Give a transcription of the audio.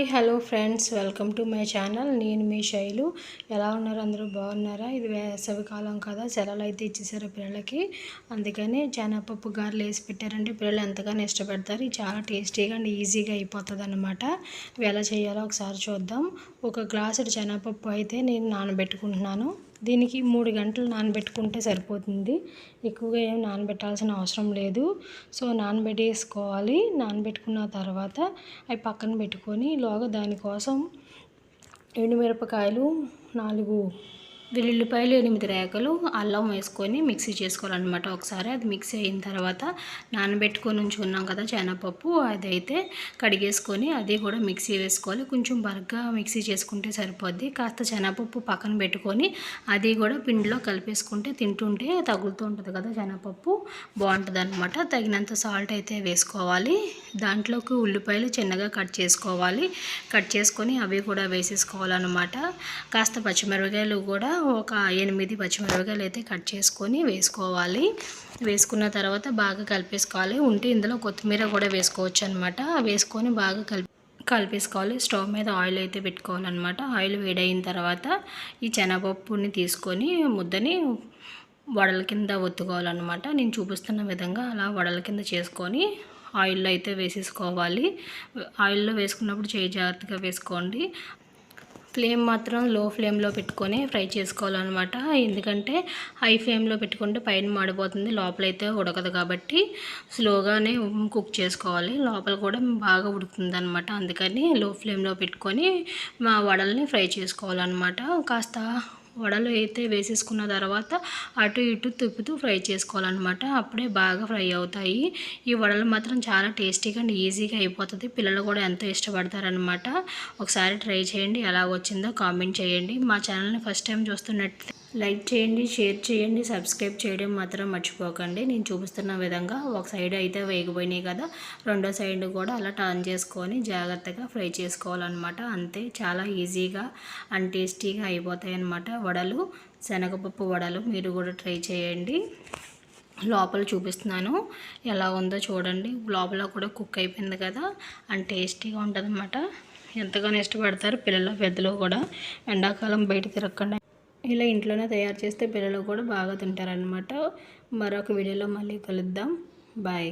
Hi hello friends. Welcome to my channel. నేను మీ శైలు. ఎలా ఉన్నారు? అందరూ బాగున్నారా? ఇది వేసవికాలం కదా. సెలవులు అయితే ఇచ్చేసారు పిల్లలకి. అందుకని శనగపప్పు గారెలు వేసి పెట్టారంటే పిల్లలు ఎంతగానో ఇష్టపడతారు. ఇది చాలా టేస్టీగా అండ్ ఈజీగా అయిపోతుంది అనమాట ఇవి ఎలా చేయాలో ఒకసారి చూద్దాం. ఒక గ్లాసు శనగపప్పు అయితే నేను నానబెట్టుకుంటున్నాను. దీనికి మూడు గంటలు నానబెట్టుకుంటే సరిపోతుంది. ఎక్కువగా ఏం నానబెట్టాల్సిన అవసరం లేదు. సో నానబెట్టేసుకోవాలి. నానబెట్టుకున్న తర్వాత అవి పక్కన పెట్టుకొని లోగా దానికోసం ఎండుమిరపకాయలు నాలుగు వెల్లుల్లిపాయలు ఎనిమిది రేఖలు అల్లం వేసుకొని మిక్సీ చేసుకోవాలన్నమాట ఒకసారి. అది మిక్సీ అయిన తర్వాత నానబెట్టుకొని ఉంచుకున్నాం కదా శనగపప్పు అదైతే కడిగేసుకొని అది కూడా మిక్సీ వేసుకోవాలి. కొంచెం బరగ్గా మిక్సీ చేసుకుంటే సరిపోద్ది. కాస్త శనగపప్పు పక్కన పెట్టుకొని అది కూడా పిండిలో కలిపేసుకుంటే తింటుంటే తగులుతూ ఉంటుంది కదా శనగపప్పు బాగుంటుంది అనమాట తగినంత సాల్ట్ అయితే వేసుకోవాలి. దాంట్లోకి ఉల్లిపాయలు చిన్నగా కట్ చేసుకోవాలి. కట్ చేసుకొని అవి కూడా వేసేసుకోవాలన్నమాట. కాస్త పచ్చిమిరపకాయలు కూడా ఒక ఎనిమిది పచ్చిమిరపకాయలు అయితే కట్ చేసుకొని వేసుకోవాలి. వేసుకున్న తర్వాత బాగా కలిపేసుకోవాలి. ఉంటే ఇందులో కొత్తిమీర కూడా వేసుకోవచ్చు అనమాట వేసుకొని బాగా కలిపి కలిపేసుకోవాలి. స్టవ్ మీద ఆయిల్ అయితే పెట్టుకోవాలన్నమాట. ఆయిల్ వేడైన తర్వాత ఈ శనగపప్పుని తీసుకొని ముద్దని వడల కింద ఒత్తుకోవాలన్నమాట. నేను చూపిస్తున్న విధంగా అలా వడల కింద చేసుకొని ఆయిల్లో అయితే వేసేసుకోవాలి. ఆయిల్లో వేసుకున్నప్పుడు చేయి జాగ్రత్తగా వేసుకోండి. ఫ్లేమ్ మాత్రం లో ఫ్లేమ్లో పెట్టుకొని ఫ్రై చేసుకోవాలన్నమాట. ఎందుకంటే హై ఫ్లేమ్లో పెట్టుకుంటే పైన మాడిపోతుంది లోపలైతే ఉడకదు కాబట్టి స్లోగానే కుక్ చేసుకోవాలి. లోపల కూడా బాగా ఉడుకుతుంది అనమాట అందుకని లో ఫ్లేమ్లో పెట్టుకొని మా వడల్ని ఫ్రై చేసుకోవాలన్నమాట. కాస్త వడలు అయితే వేసేసుకున్న తర్వాత అటు ఇటు తిప్పుతూ ఫ్రై చేసుకోవాలన్నమాట. అప్పుడే బాగా ఫ్రై అవుతాయి. ఈ వడలు మాత్రం చాలా టేస్టీగా అండ్ ఈజీగా అయిపోతుంది. పిల్లలు కూడా ఎంతో ఇష్టపడతారనమాట ఒకసారి ట్రై చేయండి. ఎలా వచ్చిందో కామెంట్ చేయండి. మా ఛానల్ని ఫస్ట్ టైం చూస్తున్నట్టు లైక్ చేయండి షేర్ చేయండి సబ్స్క్రైబ్ చేయడం మాత్రం మర్చిపోకండి. నేను చూపిస్తున్న విధంగా ఒక సైడ్ అయితే వేగిపోయినాయి కదా రెండో సైడ్ కూడా అలా టర్న్ చేసుకొని జాగ్రత్తగా ఫ్రై చేసుకోవాలన్నమాట. అంతే చాలా ఈజీగా అండ్ టేస్టీగా అయిపోతాయి అన్నమాట వడలు శనగపప్పు వడలు మీరు కూడా ట్రై చేయండి. లోపల చూపిస్తున్నాను ఎలా ఉందో చూడండి. లోపల కూడా కుక్ అయిపోయింది కదా అండ్ టేస్టీగా ఉంటుంది ఎంతగానో ఇష్టపడతారు పిల్లలు పెద్దలు కూడా. ఎండాకాలం బయట తిరగకుండా ఇలా ఇంట్లోనే తయారు చేస్తే పిల్లలు కూడా బాగా తింటారనమాట మరొక వీడియోలో మళ్ళీ కలుద్దాం. బాయ్.